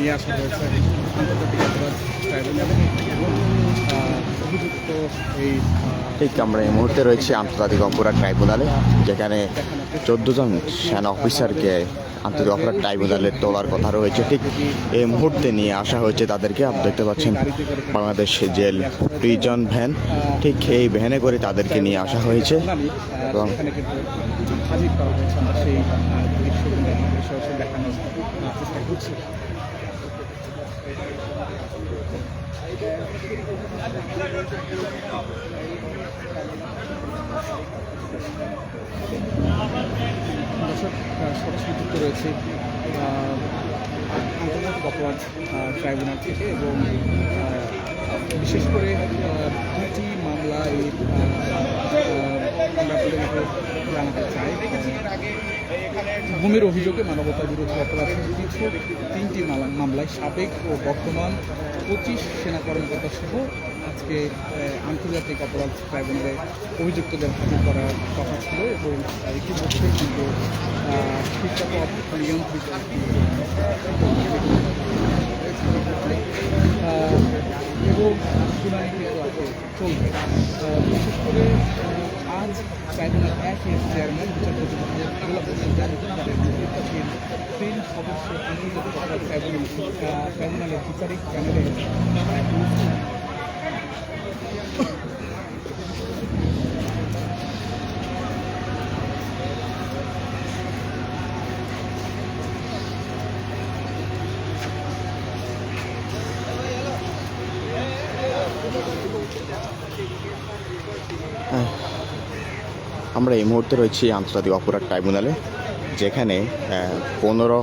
নিয়ে আসা হয়েছে। আন্তর্জাতিক অপরাধ ট্রাইব্যুনালে এবং অভিযুক্ত এই ঠিক আমরা এই মুহূর্তে রয়েছে আন্তর্জাতিক অপরাধ ট্রাইব্যুনালে যেখানে চোদ্দ জন সেনা অফিসারকে আন্তর্জাতিক অপরাধ ট্রাইব্যুনালে তোলার কথা রয়েছে। ঠিক এই মুহূর্তে নিয়ে আসা হয়েছে তাদেরকে আপনি দেখতে পাচ্ছেন বাংলাদেশ জেল প্রিজন ভ্যান। ঠিক এই ভ্যানে করে তাদেরকে নিয়ে আসা হয়েছে এবং কিন্তু হাজির করা হয়েছে আমরা সেই আহ, দৃশ্যগুলো আপনাদের সরাসরি দেখানোর আহ, চেষ্টা করছি দর্শক আহ, সরাসরি যুক্ত রয়েছে আন্তর্জাতিক অপরাধ ট্রাইব্যুনাল থেকে এবং বিশেষ করে দুটি মামলা এই জানাতে চাই ভূমির অভিযোগে মানবতা বিরোধী অপরাধের কিছু তিনটি মামলা- মামলায় সাবেক ও বর্তমান পঁচিশ সেনা কর্মকর্তা সহ আজকে আন্তর্জাতিক অপরাধ ট্রাইব্যুনালে অভিযুক্তদের হাজির করার কথা ছিল এবং ইতিমধ্যে কিন্তু শিক্ষাপদ নিয়ন্ত্রিত এবং শুনানি কিন্তু আজকে চলবে। বিশেষ করে আজ ট্রাইব্যুনাল একের চেয়ারম্যান, বিচারপতি তিন সদস্য আন্তর্জাতিক অপরাধ ট্রাইব্যুনাল ট্রাইব্যুনালের বিচারিক প্যানেলে আমরা এই মুহূর্তে রয়েছি আন্তর্জাতিক অপরাধ ট্রাইব্যুনালে যেখানে পনেরো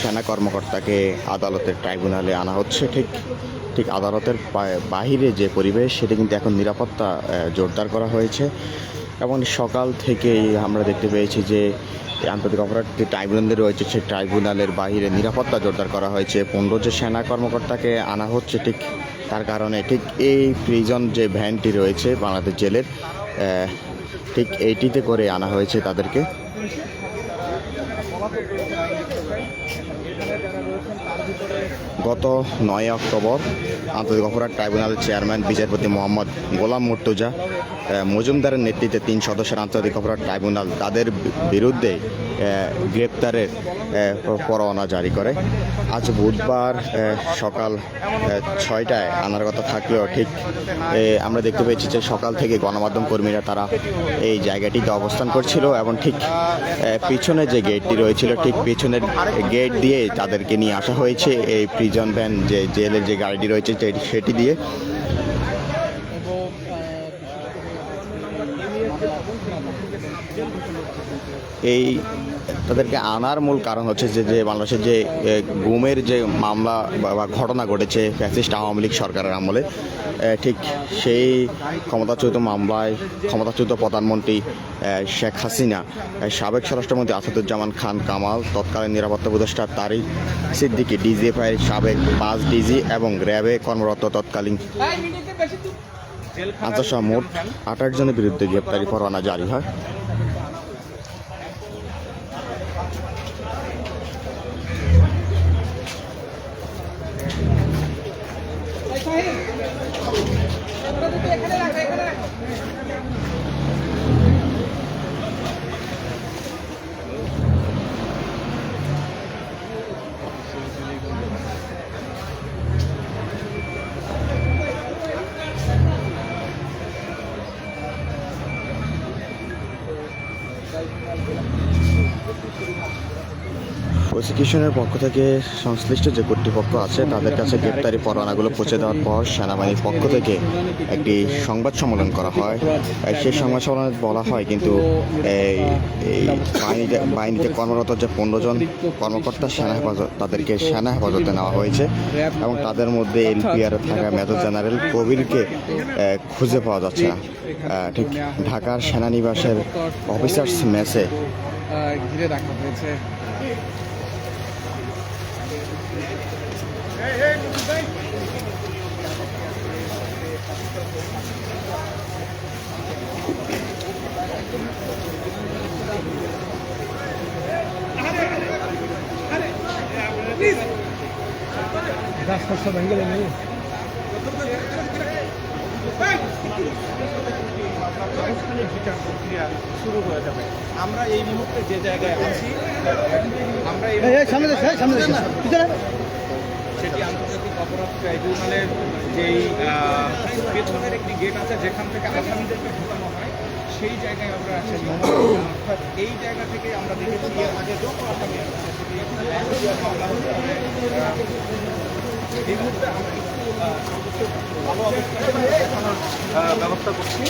সেনা কর্মকর্তাকে আদালতের ট্রাইব্যুনালে আনা হচ্ছে। ঠিক ঠিক আদালতের বাহিরে যে পরিবেশ, সেটা কিন্তু এখন নিরাপত্তা জোরদার করা হয়েছে। এবং সকাল থেকেই আমরা দেখতে পেয়েছি যে আন্তর্জাতিক অপরাধ যে ট্রাইব্যুনালে রয়েছে সেই ট্রাইব্যুনালের বাহিরে নিরাপত্তা জোরদার করা হয়েছে। পনেরো যে সেনা কর্মকর্তাকে আনা হচ্ছে, ঠিক তার কারণে, ঠিক এই প্রিজন যে ভ্যানটি রয়েছে, বাংলাদেশ জেলের ঠিক এইটিতে করে আনা হয়েছে তাদেরকে। গত নয় অক্টোবর আন্তর্জাতিক অপরাধ ট্রাইব্যুনালের চেয়ারম্যান বিচারপতি মোহাম্মদ গোলাম মুর্তুজা মজুমদারের নেতৃত্বে তিন সদস্যের আন্তর্জাতিক অপরাধ ট্রাইব্যুনাল তাদের বিরুদ্ধে গ্রেপ্তারের পরোয়ানা জারি করে। আজ বুধবার সকাল ছয়টায় আনার কথা থাকলেও ঠিক আমরা দেখতে পেয়েছি যে সকাল থেকে গণমাধ্যম কর্মীরা তারা এই জায়গাটিতে অবস্থান করছিল এবং ঠিক পিছনে যে গেটটি রয়েছিল, ঠিক পিছনের গেট দিয়ে তাদেরকে নিয়ে আসা হয়েছে। এই প্রিজন ভ্যান যে জেলের যে গাড়িটি রয়েছে সেটি দিয়ে। এই তাদেরকে আনার মূল কারণ হচ্ছে যে যে বাংলাদেশের যে গুমের যে মামলা বা- ঘটনা ঘটেছে ফ্যাসিস্ট আওয়ামী লীগ সরকারের আমলে ঠিক সেই ক্ষমতাচ্যুত মামলায় ক্ষমতাচ্যুত প্রধানমন্ত্রী শেখ হাসিনা সাবেক স্বরাষ্ট্রমন্ত্রী আসাদুজ্জামান খান কামাল, তৎকালীন নিরাপত্তা উপদেষ্টা তারিক সিদ্দিকী, ডিজিএফআইয়ের সাবেক পাঁচ ডিজি এবং র্যাবে কর্মরত তৎকালীন আন্তঃসহ মোট আঠাশ জনের বিরুদ্ধে গ্রেপ্তারি পরোয়ানা জারি হয়। প্রসিকিউশনের পক্ষ থেকে সংশ্লিষ্ট যে কর্তৃপক্ষ আছে, তাদের কাছে গ্রেপ্তারি পরোয়ানাগুলো পৌঁছে দেওয়ার পর সেনাবাহিনীর পক্ষ থেকে একটি সংবাদ সম্মেলন করা হয়। সেই সংবাদ সম্মেলনে বলা হয় কিন্তু এই এই বাহিনীতে বাহিনীতে কর্মরত যে পনেরো জন কর্মকর্তা সেনা হেফাজত, তাদেরকে সেনা হেফাজতে নেওয়া হয়েছে এবং তাদের মধ্যে এলপিআর থাকা মেজর জেনারেল কবিরকে খুঁজে পাওয়া যাচ্ছে না। ঠিক ঢাকার সেনানিবাসের অফিসার্স মেসে ঘিরে রাখা হয়েছে। বিচার প্রক্রিয়া শুরু হয়ে যাবে আমরা এই মুহূর্তে যে জায়গায় আছি। আমরা সেটি আন্তর্জাতিক অপরাধ ট্রাইব্যুনালের যেই পেছনের একটি গেট আছে যেখান থেকে আসামিদেরকে ঢোকানো হয় সেই জায়গায় আমরা আছি। অর্থাৎ এই জায়গা থেকে আমরা দেখেছি আগে যত আসামি আছে সেটি মামলা হতে হবে। আহ, এই মুহূর্তে আমরা একটু ভালো ব্যবস্থা করছি।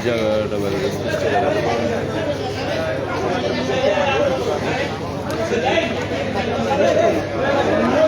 জায়গাটা বেড়ে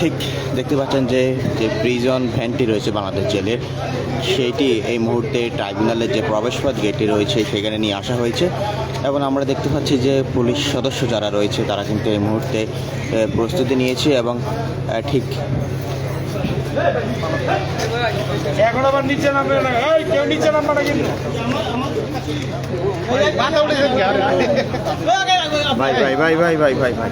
ঠিক দেখতে পাচ্ছেন যে যে প্রিজন ভ্যানটি রয়েছে বাংলাদেশ জেলের সেইটি এই মুহূর্তে ট্রাইব্যুনালের যে প্রবেশপথ গেটটি রয়েছে সেখানে নিয়ে আসা হয়েছে। এবং আমরা দেখতে পাচ্ছি যে পুলিশ সদস্য যারা রয়েছে তারা কিন্তু এই মুহূর্তে প্রস্তুতি নিয়েছে এবং ঠিক এখন আবার নিচে নামবে না। এই কেউ নিচে নামবে না কিন্তু। ভাই ভাই ভাই ভাই ভাই ভাই ভাই।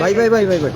ভাই ভাই ভাই ভাই ভাই।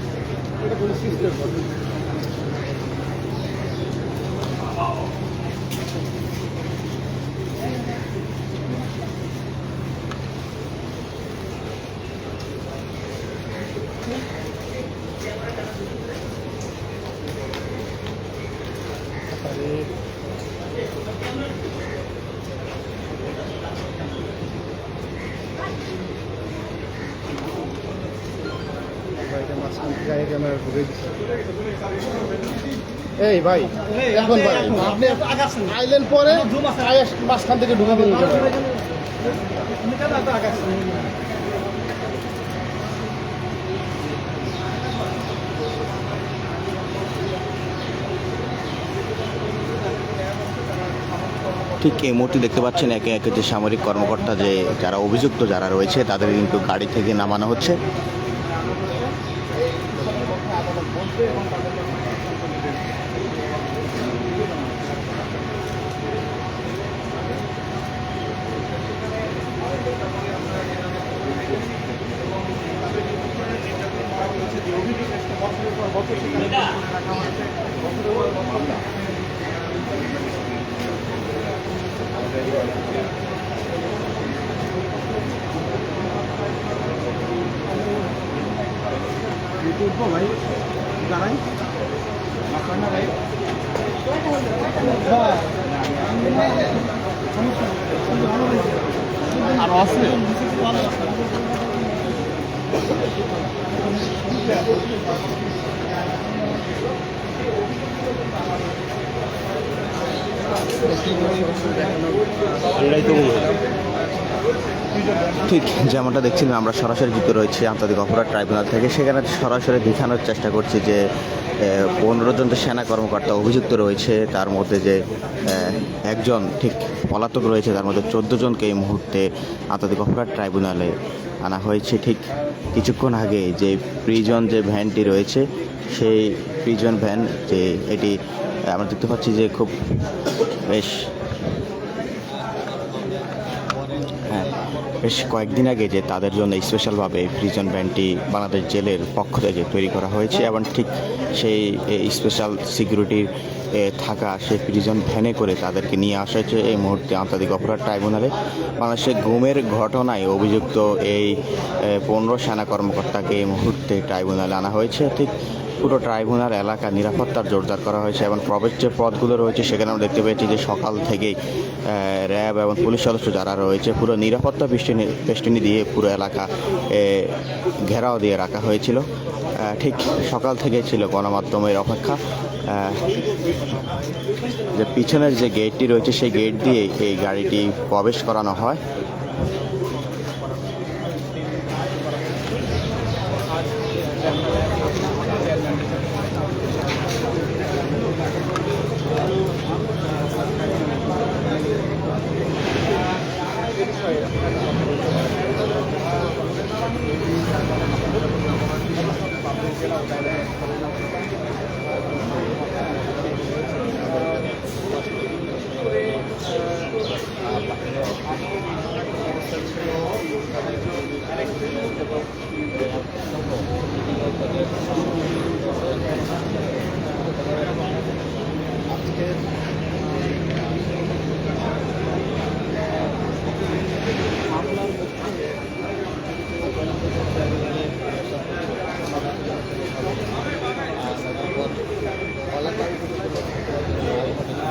এই ভাই, এখন ভাই। আপনি আইলেন পরে মাঝখান থেকে ঢুকে দিন ঠিক এই মুহূর্তে দেখতে পাচ্ছেন একে একে যে সামরিক কর্মকর্তা যে, যারা অভিযুক্ত যারা রয়েছে তাদের কিন্তু গাড়ি থেকে নামানো হচ্ছে। গাড়িতে উঠবো ভাই। দাঁড়াই আর আছে এটাই তো ঠিক, যেমনটা দেখছিলাম, আমরা সরাসরি যুক্ত রয়েছি আন্তর্জাতিক অপরাধ ট্রাইব্যুনাল থেকে। সেখানে সরাসরি দেখানোর চেষ্টা করছি যে পনেরো জন যে সেনা কর্মকর্তা অভিযুক্ত রয়েছে, তার মধ্যে যে একজন ঠিক পলাতক রয়েছে, তার মধ্যে চোদ্দ জনকে এই মুহূর্তে আন্তর্জাতিক অপরাধ ট্রাইব্যুনালে আনা হয়েছে। ঠিক কিছুক্ষণ আগে যে প্রিজন যে ভ্যানটি রয়েছে, সেই প্রিজন ভ্যান যে, এটি আমরা দেখতে পাচ্ছি যে খুব বেশ বেশ কয়েকদিন আগে যে তাদের জন্য স্পেশালভাবে প্রিজন ব্যান্ডটি বাংলাদেশ জেলের পক্ষ থেকে তৈরি করা হয়েছে এবং ঠিক সেই স্পেশাল সিকিউরিটির থাকা সেই প্রিজন ভ্যানে করে তাদেরকে নিয়ে আসা হয়েছে। এই মুহূর্তে আন্তর্জাতিক অপরাধ ট্রাইব্যুনালে বাংলাদেশের গুমের ঘটনায় অভিযুক্ত এই পনেরো সেনা কর্মকর্তাকে এই মুহূর্তে ট্রাইব্যুনালে আনা হয়েছে। ঠিক পুরো ট্রাইব্যুনাল এলাকা নিরাপত্তার জোরদার করা হয়েছে এবং প্রবেশ যে পথগুলো রয়েছে সেখানে আমরা দেখতে পেয়েছি যে সকাল থেকেই র্যাব এবং পুলিশ সদস্য যারা রয়েছে পুরো নিরাপত্তা বেষ্টনী বেষ্টনী দিয়ে পুরো এলাকা ঘেরাও দিয়ে রাখা হয়েছিল। ঠিক সকাল থেকে ছিল গণমাধ্যমের অপেক্ষা। যে পিছনের যে গেটটি রয়েছে সেই গেট দিয়ে এই গাড়িটি প্রবেশ করানো হয়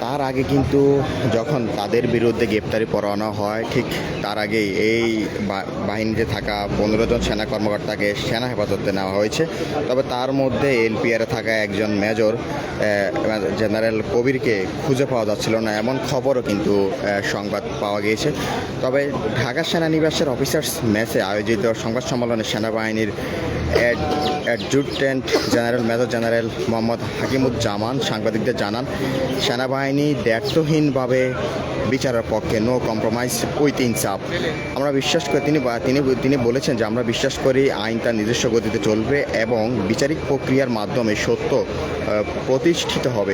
তার আগে কিন্তু যখন তাদের বিরুদ্ধে গ্রেপ্তারি পরোয়ানা হয়, ঠিক তার আগেই এই বাহিনীতে থাকা পনেরো জন সেনা কর্মকর্তাকে সেনা হেফাজতে নেওয়া হয়েছে। তবে তার মধ্যে এলপিআরে থাকা একজন মেজর জেনারেল কবিরকে খুঁজে পাওয়া যাচ্ছিল না, এমন খবরও কিন্তু সংবাদ পাওয়া গিয়েছে। তবে ঢাকা সেনানিবাসের অফিসার্স মেসে আয়োজিত সংবাদ সম্মেলনে সেনাবাহিনীর ad- adjutant general, major general Mohammad Hakimuzzaman সাংবাদিকদের জানান, সেনাবাহিনী দায়িত্বহীনভাবে বিচারের পক্ষে নো কম্প্রোমাইজ উইথ ইনসাফ আমরা বিশ্বাস করি, তিনি তিনি তিনি বলেছেন যে আমরা বিশ্বাস করি আইন তার নিজস্ব গতিতে চলবে এবং বিচারিক প্রক্রিয়ার মাধ্যমে সত্য প্রতিষ্ঠিত হবে।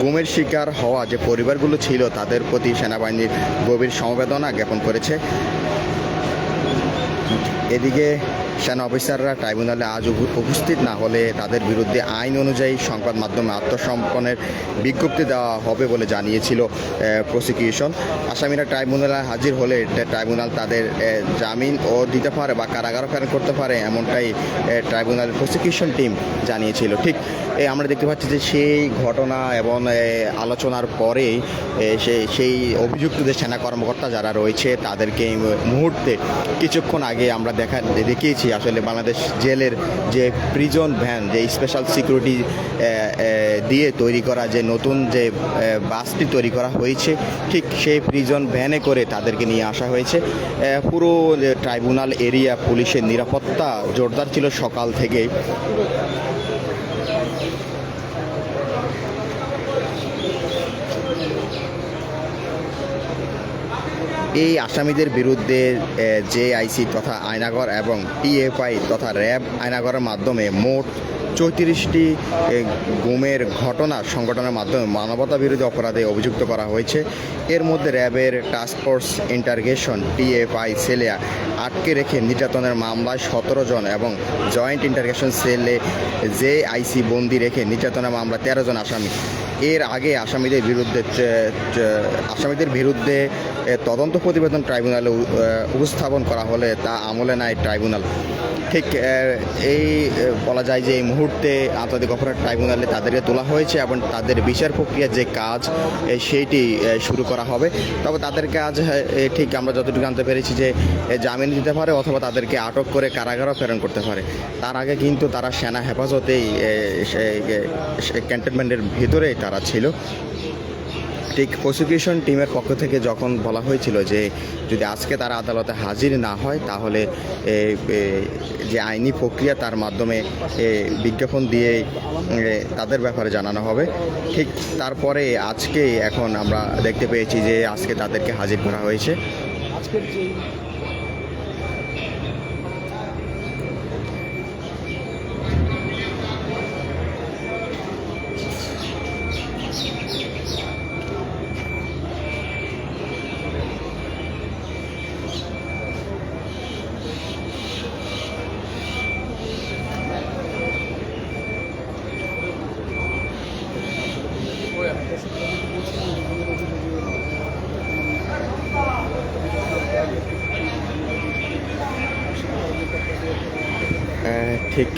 গুমের শিকার হওয়া যে পরিবারগুলো ছিল, তাদের প্রতি সেনাবাহিনীর গভীর সমবেদনা জ্ঞাপন করেছে। এদিকে সেনা অফিসাররা ট্রাইব্যুনালে আজ উপস্থিত না হলে তাদের বিরুদ্ধে আইন অনুযায়ী সংবাদ মাধ্যমে আত্মসমর্পণের বিজ্ঞপ্তি দেওয়া হবে বলে জানিয়েছিল প্রসিকিউশন। আসামিরা ট্রাইব্যুনালে হাজির হলে ট্রাইব্যুনাল তাদের জামিন ও দিতে পারে বা কারাগার প্রেরণ করতে পারে এমনটাই ট্রাইব্যুনাল প্রসিকিউশন টিম জানিয়েছিল। ঠিক আমরা দেখতে পাচ্ছি যে সেই ঘটনা এবং আলোচনার পরে সেই সেই অভিযুক্তদের সেনা কর্মকর্তা যারা রয়েছে তাদেরকে মুহূর্তে কিছুক্ষণ আগে আমরা দেখা দেখিয়েছি। আসলে বাংলাদেশ জেলের যে প্রিজন ভ্যান যে স্পেশাল সিকিউরিটি দিয়ে তৈরি করা যে নতুন যে বাসটি তৈরি করা হয়েছে, ঠিক সেই প্রিজন ভ্যানে করে তাদেরকে নিয়ে আসা হয়েছে। পুরো ট্রাইব্যুনাল এরিয়া পুলিশের নিরাপত্তা জোরদার ছিল সকাল থেকেই। এই আসামিদের বিরুদ্ধে জে আইসি তথা আয়নাগর এবং টিএফআই তথা র্যাব আয়নাগরের মাধ্যমে মোট চৌত্রিশটি গুমের ঘটনা সংগঠনের মাধ্যমে মানবতা বিরোধী অপরাধে অভিযুক্ত করা হয়েছে। এর মধ্যে র্যাবের টাস্কফোর্স ইন্টারগেশন টিএফআই সেলে আটকে রেখে নির্যাতনের মামলায় সতেরো জন এবং জয়েন্ট ইন্টারগেশন সেলে জে আইসি বন্দি রেখে নির্যাতনের মামলা তেরো জন আসামি। এর আগে আসামিদের বিরুদ্ধে আসামিদের বিরুদ্ধে তদন্ত প্রতিবেদন ট্রাইব্যুনালে উপস্থাপন করা হলে তা আমলে নেয় ট্রাইব্যুনাল। ঠিক এই বলা যায় যে এই মুহূর্তে আন্তর্জাতিক অপরাধ ট্রাইব্যুনালে তাদেরকে তোলা হয়েছে এবং তাদের বিচার প্রক্রিয়ার যে কাজ সেইটি শুরু করা হবে। তবে তাদের কাজ ঠিক আমরা যতটুকু জানতে পেরেছি যে জামিন দিতে পারে অথবা তাদেরকে আটক করে কারাগারও প্রেরণ করতে পারে। তার আগে কিন্তু তারা সেনা হেফাজতেই ক্যান্টনমেন্টের ভিতরেই তারা ছিল। ঠিক প্রসিকিউশন টিমের পক্ষ থেকে যখন বলা হয়েছিল যে যদি আজকে তারা আদালতে হাজির না হয়, তাহলে যে আইনি প্রক্রিয়া তার মাধ্যমে বিজ্ঞাপন দিয়ে তাদের ব্যাপারে জানানো হবে। ঠিক তারপরে আজকে এখন আমরা দেখতে পেয়েছি যে আজকে তাদেরকে হাজির করা হয়েছে। আজকের যে ঠিক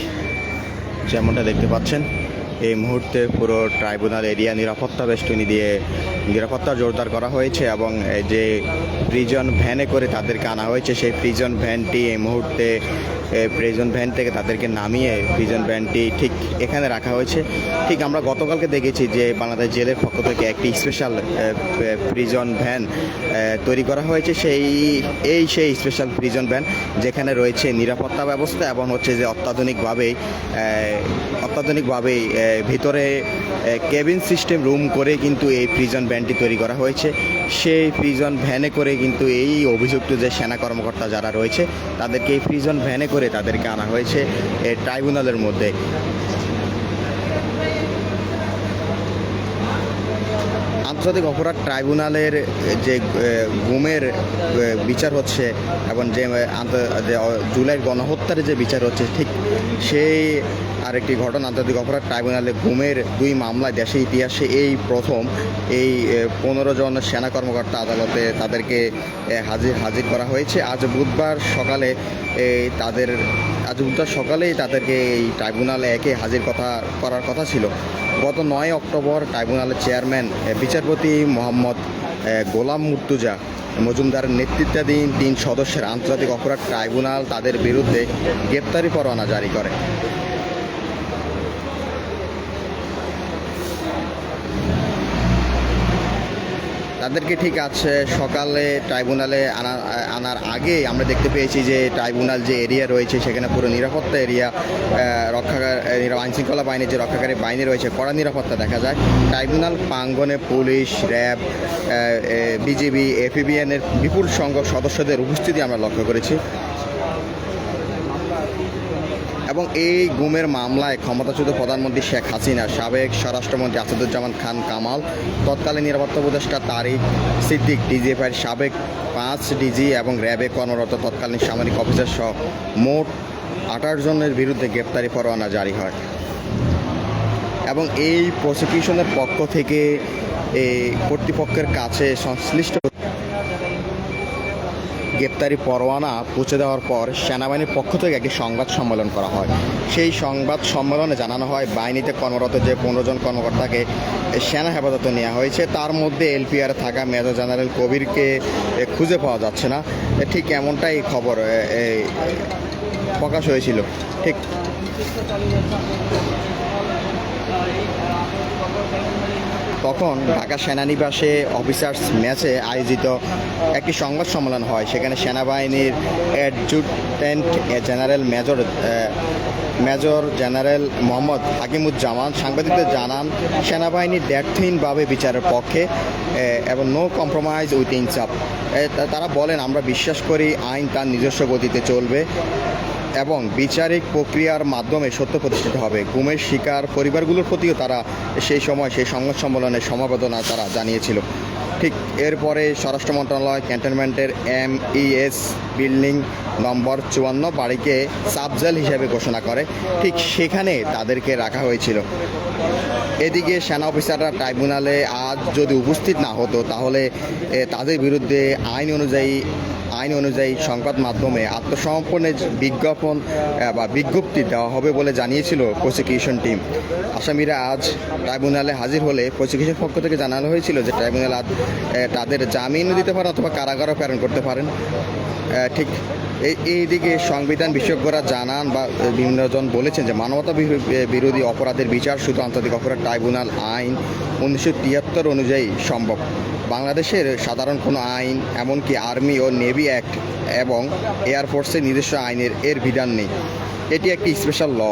যেমনটা দেখতে পাচ্ছেন, এই মুহূর্তে পুরো ট্রাইব্যুনাল এরিয়া নিরাপত্তা বেষ্টনী দিয়ে নিরাপত্তা জোরদার করা হয়েছে এবং যে প্রিজন ভ্যানে করে তাদেরকে আনা হয়েছে, সেই প্রিজন ভ্যানটি এই মুহূর্তে প্রিজন ভ্যান থেকে তাদেরকে নামিয়ে প্রিজন ভ্যানটি ঠিক এখানে রাখা হয়েছে। ঠিক আমরা গতকালকে দেখেছি যে বাংলাদেশ জেলের পক্ষ থেকে একটি স্পেশাল প্রিজন ভ্যান তৈরি করা হয়েছে। সেই, এই সেই স্পেশাল প্রিজন ভ্যান যেখানে রয়েছে নিরাপত্তা ব্যবস্থা এবং হচ্ছে যে অত্যাধুনিকভাবেই অত্যাধুনিকভাবেই ভিতরে কেবিন সিস্টেম রুম করে কিন্তু এই প্রিজন ভ্যানটি তৈরি করা হয়েছে। সেই প্রিজন ভ্যানে করে কিন্তু এই অভিযুক্ত যে সেনা কর্মকর্তা যারা রয়েছে, তাদেরকে এই প্রিজন ভ্যানে করে তাদেরকে আনা হয়েছে ট্রাইব্যুনালের মধ্যে। আন্তর্জাতিক অপরাধ ট্রাইব্যুনালের যে গুমের বিচার হচ্ছে এবং যে জুলাই গণহত্যার যে বিচার হচ্ছে, ঠিক সেই আরেকটি ঘটনা, আন্তর্জাতিক অপরাধ ট্রাইব্যুনালে গুমের দুই মামলায় দেশের ইতিহাসে এই প্রথম, এই পনেরো জন সেনা কর্মকর্তা আদালতে তাদেরকে হাজির হাজির করা হয়েছে। আজ বুধবার সকালে এই তাদের, আজ বুধবার সকালেই তাদেরকে এই ট্রাইব্যুনালে একে হাজির কথা, করার কথা ছিল। গত নয় অক্টোবর ট্রাইব্যুনালের চেয়ারম্যান বিচারপতি মোহাম্মদ গোলাম মুর্তুজা মজুমদারের নেতৃত্বাধীন তিন সদস্যের আন্তর্জাতিক অপরাধ ট্রাইব্যুনাল তাদের বিরুদ্ধে গ্রেপ্তারি পরোয়ানা জারি করে। তাদেরকে ঠিক আছে, সকালে ট্রাইব্যুনালে আনা, আনার আগে আমরা দেখতে পেয়েছি যে ট্রাইব্যুনাল যে এরিয়া রয়েছে সেখানে পুরো নিরাপত্তা এরিয়া রক্ষাকার আইন শৃঙ্খলা বাহিনীর যে রক্ষাকারী বাহিনী রয়েছে, কড়া নিরাপত্তা দেখা যায়। ট্রাইব্যুনাল প্রাঙ্গনে পুলিশ, র্যাব বিজিবি এফিবিএনের বিপুল সংখ্যক সদস্যদের উপস্থিতি আমরা লক্ষ্য করেছি। এবং এই গুমের মামলায় ক্ষমতাচ্যুত প্রধানমন্ত্রী শেখ হাসিনা, সাবেক স্বরাষ্ট্রমন্ত্রী আসাদুজ্জামান খান কামাল, তৎকালীন নিরাপত্তা উপদেষ্টা তারিক সিদ্দিক, ডিজিএফআইয়ের সাবেক পাঁচ ডিজি এবং র্যাবে কর্মরত তৎকালীন সামরিক অফিসার সহ মোট আঠাশ জনের বিরুদ্ধে গ্রেপ্তারি পরোয়ানা জারি হয়। এবং এই প্রসিকিউশনের পক্ষ থেকে এই কর্তৃপক্ষের কাছে সংশ্লিষ্ট গ্রেপ্তারি পরোয়ানা পৌঁছে দেওয়ার পর সেনাবাহিনীর পক্ষ থেকে একটি সংবাদ সম্মেলন করা হয়। সেই সংবাদ সম্মেলনে জানানো হয়, বাহিনীতে কর্মরত যে পনেরো জন কর্মকর্তাকে সেনা হেফাজতে নেওয়া হয়েছে, তার মধ্যে এলপিআর থাকা মেজর জেনারেল কবিরকে খুঁজে পাওয়া যাচ্ছে না। ঠিক এমনটাই খবর প্রকাশ হয়েছিল। ঠিক তখন ঢাকা সেনানিবাসে অফিসার্স ম্যাচে আয়োজিত একটি সংবাদ সম্মেলন হয়। সেখানে সেনাবাহিনীর adjutant general major major general Mohammad Hakimuzzaman সাংবাদিকদের জানান, সেনাবাহিনী দ্ব্যর্থহীনভাবে বিচারের পক্ষে এবং নো কম্প্রোমাইজ উইথ ইনসাফ তারা বলেন, আমরা বিশ্বাস করি আইন তার নিজস্ব গতিতে চলবে। এবং বিচারিক প্রক্রিয়ার মাধ্যমে সত্য প্রতিষ্ঠিত হবে। গুমের শিকার পরিবারগুলোর প্রতিও তারা সেই সময় সেই সংবাদ সম্মেলনে সমবেদনা তারা জানিয়েছিল। ঠিক এরপরে স্বরাষ্ট্র মন্ত্রণালয় ক্যান্টনমেন্টের এম ইএস বিল্ডিং নম্বর চুয়ান্ন বাড়িকে সাবজেল হিসেবে ঘোষণা করে। ঠিক সেখানে তাদেরকে রাখা হয়েছিল। এদিকে সেনা অফিসাররা ট্রাইব্যুনালে আজ যদি উপস্থিত না হতো, তাহলে তাদের বিরুদ্ধে আইন অনুযায়ী আইন অনুযায়ী সংবাদ মাধ্যমে আত্মসমর্পণের বিজ্ঞাপন বা বিজ্ঞপ্তি দেওয়া হবে বলে জানিয়েছিল প্রসিকিউশন টিম। আসামিরা আজ ট্রাইব্যুনালে হাজির হলে প্রসিকিউশন পক্ষ থেকে জানানো হয়েছিল যে ট্রাইব্যুনাল আজ তাদের জামিনও দিতে পারেন অথবা কারাগারও প্রেরণ করতে পারেন। ঠিক এই এই দিকে সংবিধান বিশেষজ্ঞরা জানান বা বিভিন্নজন বলেছেন যে মানবতা বিরোধী অপরাধের বিচার শুধু আন্তর্জাতিক অপরাধ, ট্রাইব্যুনাল আইন উনিশশো তিয়াত্তর অনুযায়ী সম্ভব। বাংলাদেশের সাধারণ কোনো আইন, এমনকি আর্মি ও নেভি অ্যাক্ট এবং এয়ারফোর্সের নিজস্ব আইনের এর বিধান নেই। এটি একটি স্পেশাল ল।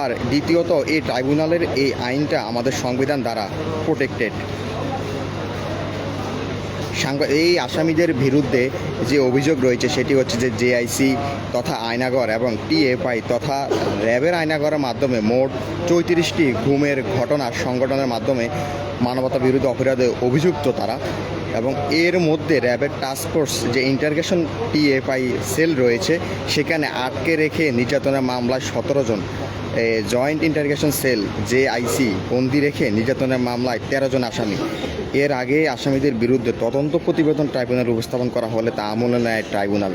আর দ্বিতীয়ত, এই ট্রাইব্যুনালের এই আইনটা আমাদের সংবিধান দ্বারা প্রোটেক্টেড। এই আসামিদের বিরুদ্ধে যে অভিযোগ রয়েছে সেটি হচ্ছে যে জেআইসি তথা আয়নাগর এবং টিএফআই তথা র্যাবের আয়নাগরের মাধ্যমে মোট চৌত্রিশটি ঘুমের ঘটনা সংগঠনের মাধ্যমে মানবতা বিরোধী অপরাধে অভিযুক্ত তারা এবং এর মধ্যে র্যাবের টাস্কফোর্স যে ইন্টারগেশন টিএফআই সেল রয়েছে সেখানে আটকে রেখে নির্যাতনের মামলায় সতেরো জন joint interrogation cell J IC বন্দি রেখে নির্যাতনের মামলায় তেরো জন আসামি। এর আগে আসামিদের বিরুদ্ধে তদন্ত প্রতিবেদন ট্রাইব্যুনাল উপস্থাপন করা হলে তা আমলে নেয় ট্রাইব্যুনাল।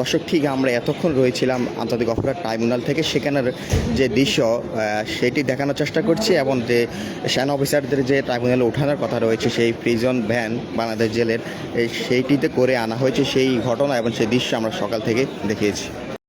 দর্শক, ঠিক আমরা এতক্ষণ রয়েছিলাম আন্তর্জাতিক অপরাধ ট্রাইব্যুনাল থেকে। সেখানের যে দৃশ্য সেটি দেখানোর চেষ্টা করছি এবং যে সেনা অফিসারদের যে ট্রাইব্যুনালে ওঠানোর কথা রয়েছে, সেই প্রিজন ভ্যান বাংলাদেশ জেলের সেইটিতে করে আনা হয়েছে সেই ঘটনা এবং সেই দৃশ্য আমরা সকাল থেকে দেখিয়েছি।